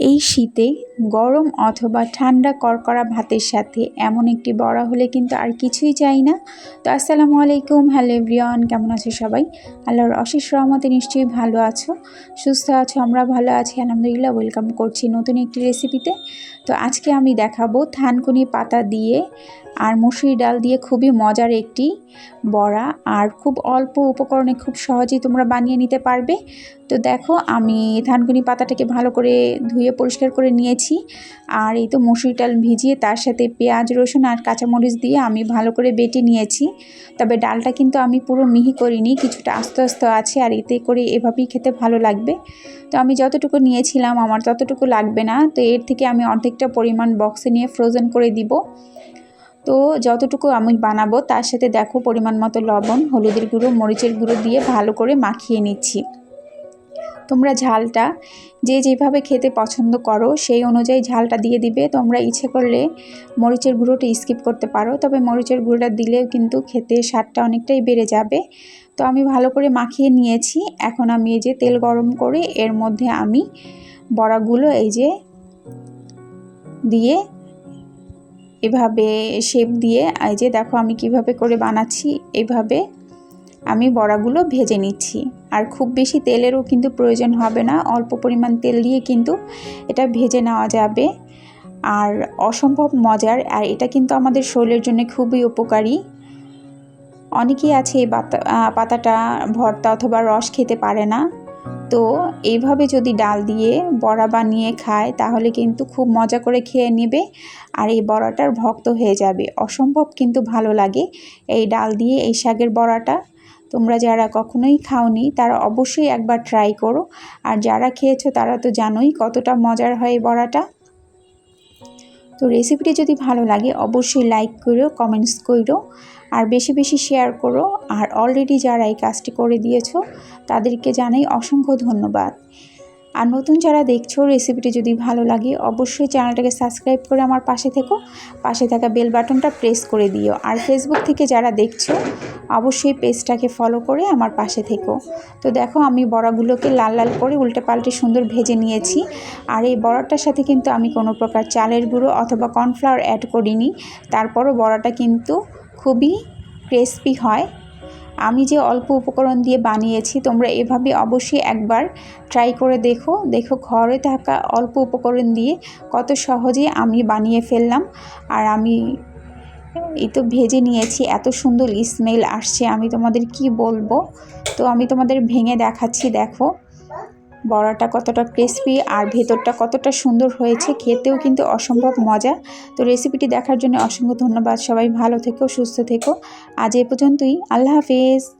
এই শীতে গরম অথবা ঠান্ডা করকরা ভাতের সাথে এমন একটি বড়া হলে কিন্তু আর কিছুই চাই না। তো আসসালামু আলাইকুম, হ্যালো এভরিওয়ান, কেমন আছো সবাই? আল্লাহর অশেষ রহমতে নিশ্চয়ই ভালো আছো, সুস্থ আছো, আমরা ভালো আছি, আলহামদুলিল্লাহ ওয়েলকাম করছি নতুন একটি রেসিপিতে তো আজকে আমি দেখাবো থানকুনি পাতা দিয়ে আর মুসুরি ডাল দিয়ে খুবই মজার একটি বড়া। আর খুব অল্প উপকরণে খুব সহজেই তোমরা বানিয়ে নিতে পারবে। তো দেখো, আমি থানকুনি পাতাটাকে ভালো করে ধুয়ে পরিষ্কার করে নিয়েছি। আর এই তো মুসুরি ডাল ভিজিয়ে তার সাথে পেঁয়াজ, রসুন আর কাঁচামরিচ দিয়ে আমি ভালো করে বেটে নিয়েছি। তবে ডালটা কিন্তু আমি পুরো মিহি করিনি, কিছুটা আস্তে আস্তে আছে আর এতে করে এভাবেই খেতে ভালো লাগবে। তো আমি যতটুকু নিয়েছিলাম, আমার ততটুকু লাগবে না। তো এর থেকে আমি অর্ধেকটা পরিমাণ বক্সে নিয়ে ফ্রোজেন করে দিব। তো যতটুকু আমি বানাবো, তার সাথে দেখো পরিমাণ মতো লবণ, হলুদের গুঁড়ো, মরিচের গুঁড়ো দিয়ে ভালো করে মাখিয়ে নিচ্ছি। তোমরা ঝালটা যে যেভাবে খেতে পছন্দ করো, সেই অনুযায়ী ঝালটা দিয়ে দিবে। তোমরা ইচ্ছে করলে মরিচের গুঁড়োটা স্কিপ করতে পারো, তবে মরিচের গুঁড়োটা দিলেও কিন্তু খেতে স্বাদটা অনেকটাই বেড়ে যাবে। তো আমি ভালো করে মাখিয়ে নিয়েছি। এখন আমি এই যে তেল গরম করে এর মধ্যে আমি বড়াগুলো এই যে দিয়ে এভাবে শেপ দিয়ে, এই যে দেখো আমি কীভাবে করে বানাচ্ছি, এভাবে আমি বড়াগুলো ভেজে নিচ্ছি। আর খুব বেশি তেলেরও কিন্তু প্রয়োজন হবে না, অল্প পরিমাণ তেল দিয়ে কিন্তু এটা ভেজে নেওয়া যাবে। আর অসম্ভব মজার, আর এটা কিন্তু আমাদের শরীরের জন্য খুবই উপকারী। অনেকেই আছে এই পাতাটা ভর্তা অথবা রস খেতে পারে না। তো এইভাবে যদি ডাল দিয়ে বড়া বানিয়ে খায়, তাহলে কিন্তু খুব মজা করে খেয়ে নেবে। আর এই বড়াটার ভক্ত হয়ে যাবে। অসম্ভব কিন্তু ভালো লাগে এই ডাল দিয়ে এই শাকের বড়াটা। তোমরা যারা কখনোই খাওনি, তারা অবশ্যই একবার ট্রাই করো। আর যারা খেয়েছো, তারা তো জানোই কতটা মজার হয় এই বড়াটা। তো রেসিপিটি যদি ভালো লাগে, অবশ্যই লাইক করো কমেন্টস করো, আর বেশি বেশি শেয়ার করো। আর অলরেডি যারা এই কাজটি করে দিয়েছ, তাদেরকে জানাই অসংখ্য ধন্যবাদ। আর নতুন যারা দেখছ রেসিপিটি যদি ভালো লাগে, অবশ্যই চ্যানেলটাকে সাবস্ক্রাইব করে আমার পাশে থেকো। পাশে থাকা বেল বাটনটা প্রেস করে দিও। আর ফেসবুক থেকে যারা দেখছ অবশ্যই পেজটাকে ফলো করে আমার পাশে থেকো। তো দেখো, আমি বড়াগুলোকে লাল লাল করে উল্টে পাল্টে সুন্দর ভেজে নিয়েছি। আর এই বড়াটার সাথে কিন্তু আমি কোনো প্রকার চালের গুঁড়ো অথবা কর্নফ্লাওয়ার অ্যাড করিনি। তারপরও বড়াটা কিন্তু খুবই ক্রিসপি হয়। আমি যে অল্প উপকরণ দিয়ে বানিয়েছি, তোমরা এভাবে অবশ্যই একবার ট্রাই করে দেখো। দেখো, ঘরে থাকা অল্প উপকরণ দিয়ে কত সহজে আমি বানিয়ে ফেললাম। আর আমি এই তো ভেজে নিয়েছি, এত সুন্দর স্মেল আসছে, আমি তোমাদের কি বলব? তো আমি তোমাদের ভেঙে দেখাচ্ছি, দেখো। বড়াটা কতটা ক্রিসপি আর ভেতরটা কতটা সুন্দর হয়েছে, খেতেও কিন্তু অসম্ভব মজা। তো রেসিপিটি দেখার জন্য অসংখ্য ধন্যবাদ, সবাই ভালো থেকো, সুস্থ থেকো। আজ এ পর্যন্তই, আল্লাহ হাফেজ।